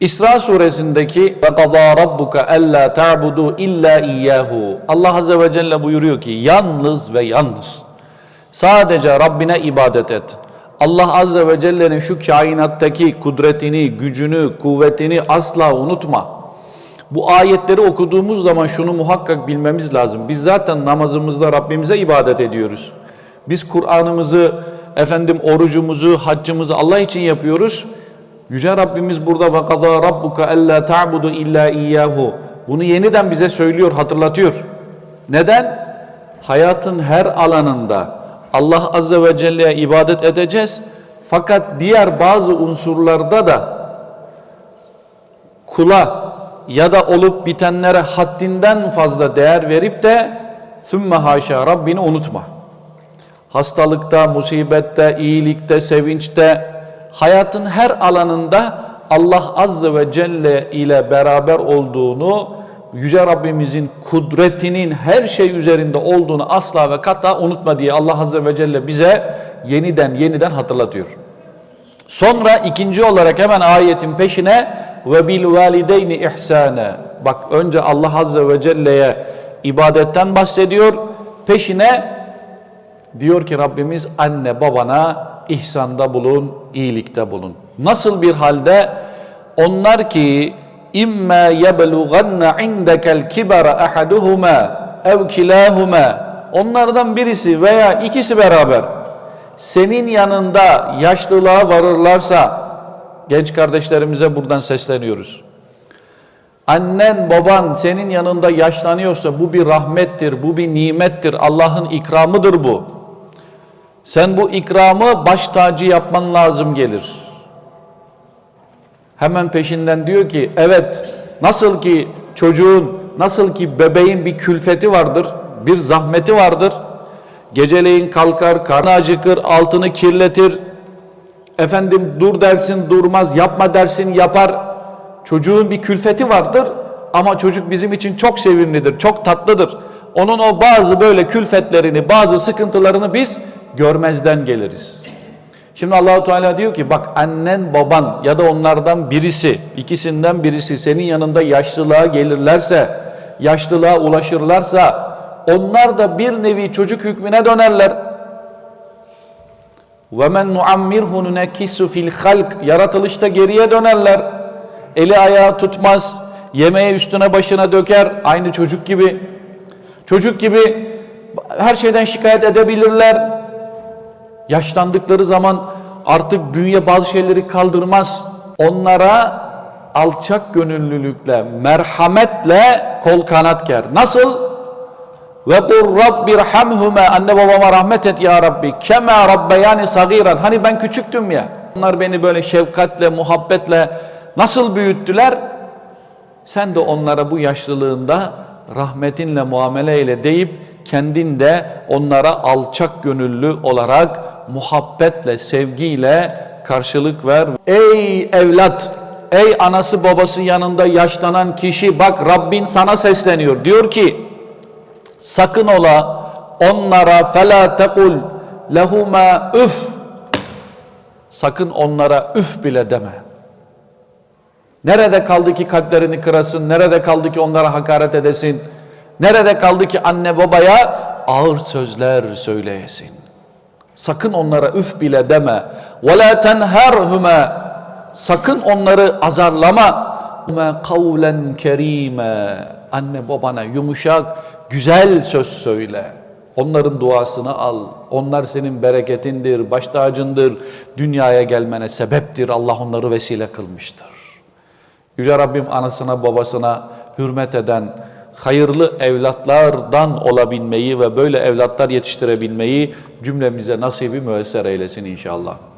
İsra suresindeki ve qada rabbuka alla ta'budu illa iyyahu. Allah azze ve celle buyuruyor ki yalnız ve yalnız sadece Rabbine ibadet et. Allah azze ve celle'nin şu kainattaki kudretini, gücünü, kuvvetini asla unutma. Bu ayetleri okuduğumuz zaman şunu muhakkak bilmemiz lazım. Biz zaten namazımızda Rabbimize ibadet ediyoruz. Biz Kur'an'ımızı, efendim orucumuzu, haccımızı Allah için yapıyoruz. Yüce Rabbimiz burada ve kadâ rabbuka alla ta'budu illa iyyahu. Bunu yeniden bize söylüyor, hatırlatıyor. Neden? Hayatın her alanında Allah azze ve celle'ye ibadet edeceğiz. Fakat diğer bazı unsurlarda da kula ya da olup bitenlere haddinden fazla değer verip de sümme haşa Rabbini unutma. Hastalıkta, musibette, iyilikte, sevinçte, hayatın her alanında Allah Azze ve Celle ile beraber olduğunu, Yüce Rabbimizin kudretinin her şey üzerinde olduğunu asla ve kata unutma diye Allah Azze ve Celle bize yeniden yeniden hatırlatıyor. Sonra ikinci olarak hemen ayetin peşine ve bil valideyni ihsane. Bak önce Allah Azze ve Celle'ye ibadetten bahsediyor. Peşine diyor ki Rabbimiz anne babana ihsanda bulun, iyilikte bulun. Nasıl bir halde? Onlar ki imma yeblughanna indekel kibara ahaduhuma ev kilahuma onlardan birisi veya ikisi beraber senin yanında yaşlılığa varırlarsa genç kardeşlerimize buradan sesleniyoruz. Annen baban senin yanında yaşlanıyorsa bu bir rahmettir, bu bir nimettir, Allah'ın ikramıdır bu. Sen bu ikramı baş tacı yapman lazım gelir. Hemen peşinden diyor ki evet nasıl ki çocuğun, nasıl ki bebeğin bir külfeti vardır, bir zahmeti vardır. Geceleyin kalkar, karnı acıkır, altını kirletir. Efendim dur dersin durmaz, yapma dersin yapar. Çocuğun bir külfeti vardır ama çocuk bizim için çok sevimlidir, çok tatlıdır. Onun o bazı böyle külfetlerini, bazı sıkıntılarını biz görmezden geliriz. Şimdi Allahu Teala diyor ki bak annen baban ya da onlardan birisi, ikisinden birisi senin yanında yaşlılığa gelirlerse, yaşlılığa ulaşırlarsa onlar da bir nevi çocuk hükmüne dönerler. Men nuammirhu nunekkisu fil halk yaratılışta geriye dönerler. Eli ayağı tutmaz, yemeği üstüne başına döker aynı çocuk gibi. Çocuk gibi her şeyden şikayet edebilirler. Yaşlandıkları zaman artık bünye bazı şeyleri kaldırmaz. Onlara alçak gönüllülükle, merhametle kol kanat ger. Nasıl? Ve kur rabbirhamhuma anne babama rahmet et ya Rabbi. Kema rabbeyani sagiran. Hani ben küçüktüm ya. Onlar beni böyle şefkatle, muhabbetle nasıl büyüttüler? Sen de onlara bu yaşlılığında rahmetinle muamele ile deyip kendin de onlara alçak gönüllü olarak muhabbetle, sevgiyle karşılık ver. Ey evlat, ey anası babası yanında yaşlanan kişi bak Rabbin sana sesleniyor. Diyor ki sakın ola onlara fela tekul lehuma üf sakın onlara üf bile deme. Nerede kaldı ki kalplerini kırasın? Nerede kaldı ki onlara hakaret edesin? Nerede kaldı ki anne babaya ağır sözler söyleyesin? Sakın onlara üf bile deme. Ve la tenherhuma. Sakın onları azarlama. Ve kavlen kerime. Anne babana yumuşak, güzel söz söyle. Onların duasını al. Onlar senin bereketindir, baş tacındır. Dünyaya gelmene sebeptir. Allah onları vesile kılmıştır. Yüce Rabbim anasına babasına hürmet eden, hayırlı evlatlardan olabilmeyi ve böyle evlatlar yetiştirebilmeyi cümlemize nasibi müesser eylesin inşallah.